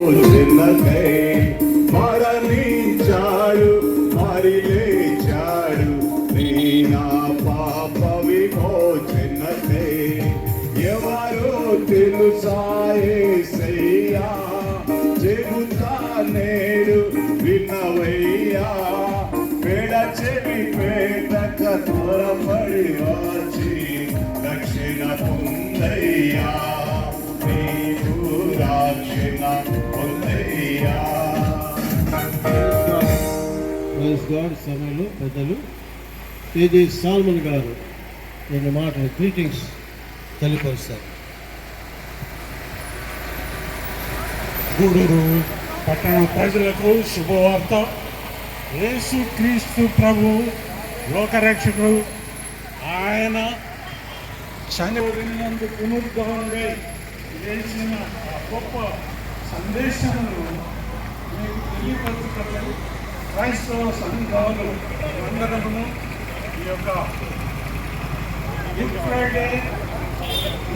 చిన్నకై మరణించాడు మరి లేచాడు నీ నా పాప విమోచనకై ఎవరో తెలుసాయేసయ్యా చెబుతా నేడు విన్నవయ్యా. పేడ చెవి పేట త్వరపడి గాడ్ సమయంలో పెద్దలు. తేజీ సాల్మన్ గారు రెండు మాటలు గ్రీటింగ్స్ తెలియపరుస్తారు గూడూరు పట్టణ ప్రజలకు శుభవార్త. యేసు క్రీస్తు ప్రభు లోకరక్షకుడు ఆయన చనిపోయినందు పునరుద్ధరణై చేసిన గొప్ప సందేశమును మీకు తెలియపరచుటకు క్రైస్తవ సంఘాలు అందరమును ఈ యొక్క గుడ్ ఫ్రైడే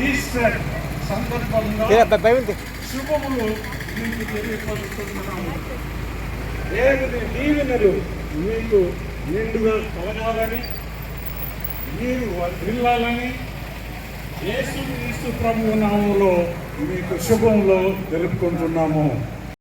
ఈస్టర్ సందర్భంగా శుభములు మీకు తెలియపరుస్తున్నాము దేవుని దీవెనలు మీకు నిండుగా కలగాలని మీరు వర్ధిల్లాలని యేసు క్రీస్తు ప్రభు నామంలో మీకు శుభంలో తెలుపుకుంటున్నాము